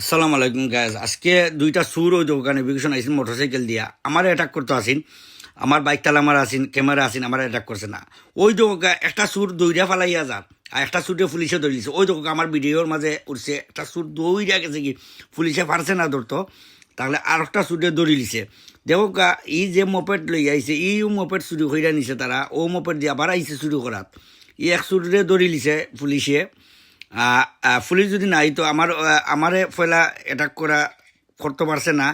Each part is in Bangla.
আসসালামু আলাইকুম গ্যাস আজকে দুইটা সুর ওই দোকানে বিভীষণ আইসিন মোটরসাইকেল দিয়া। আমার অ্যাটাক করতে আসিন। আমার বাইক তালা আমার আসিন ক্যামেরা আসিন, আমার অ্যাটাক করছে না। ওই দোকা একটা সুর দৌড়িয়া ফালাইয়া যার আর একটা সুরে পুলিশে ধরিছে ওই দোকা আমার ভিডিওর মাঝে উঠছে, একটা সুর দৌড়িয়া গেছে কি, পুলিশে পারছে না ধরতো। তাহলে আর একটা সুরে দৌড়ি লিছে দেখো ই যে মোপেড লই আইছে, ই মোপেড চুরি কইরা নিছে তারা। ও মোপেড দিয়ে আবার আইছে চুরি করাত। ই এক সুরে দৌড়ি লিছে পুলিশে। পুলিশ যদি নাই, তো আমার আমারে ফেলা অ্যাটাক করা করতে পারছে না।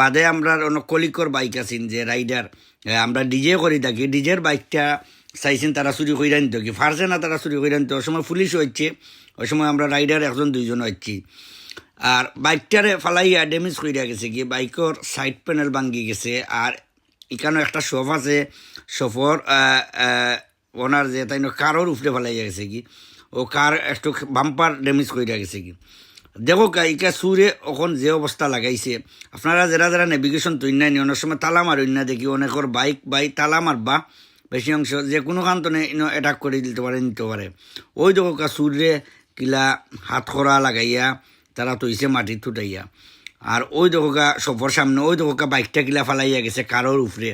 বাদে আমরা অন্য কলিকর বাইক আছেন যে রাইডার আমরা ডিজে করি থাকি। ডিজের বাইকটা চাইছেন তারা চুরি করে আনতে কি? পারছে না তারা চুরি করে আনতে ওই সময় পুলিশ হচ্ছে ওই সময় আমরা রাইডার একজন, দুইজন হচ্ছি আর বাইকটারে ফালাইয়া ড্যামেজ কইরা গেছে কি? বাইকর সাইড প্যানেল ভাঙ্গি গেছে। আর এখানে একটা শপ আছে। শপর ওনার যে তাই কারোর উপরে ফালাইয়া গেছে কি? ও কার একটু বাম্পার ড্যামেজ কইরা গেছে কি? দেখো ইকা সুরে এখন যে অবস্থা লাগাইছে। আপনারা যারা যারা নেভিগেশন তৈরি নি অনেক সময় তালা মারুন না দেখি অনেকর বাইক বাই তালা মারবা বেশি অংশ যে কোনো কান্তনে অ্যাটাক করে দিতে পারে, নিতে পারে। ওই দেখো কা সুরে কিলা হাত খরা লাগাইয়া তারা তৈছে মাটি তুটাইয়া আর ওই দোকা সফর সামনে, ওই দেখো কা বাইকটা কিলা ফালাইয়া গেছে কারোর উপরে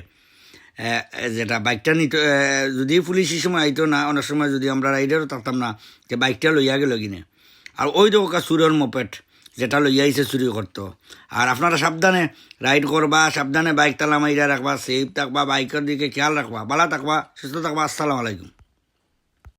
যেটা বাইকটা নিত যদি পুলিশ সময় আইতো না, অনেক সময় যদি আমরা রাইডারও থাকতাম না, যে বাইকটা লইয়া গেল কিনে। আর ওই তো সুরের মোপেট, যেটা লইয়া আইসে চুরি করতো। আর আপনারা সাবধানে রাইড করবা, সাবধানে বাইক তালা মাইরা রাখবা, সেফ থাকবা, বাইকের দিকে খেয়াল রাখবা বালা থাকবা, সুস্থ থাকবা, আসসালামু আলাইকুম।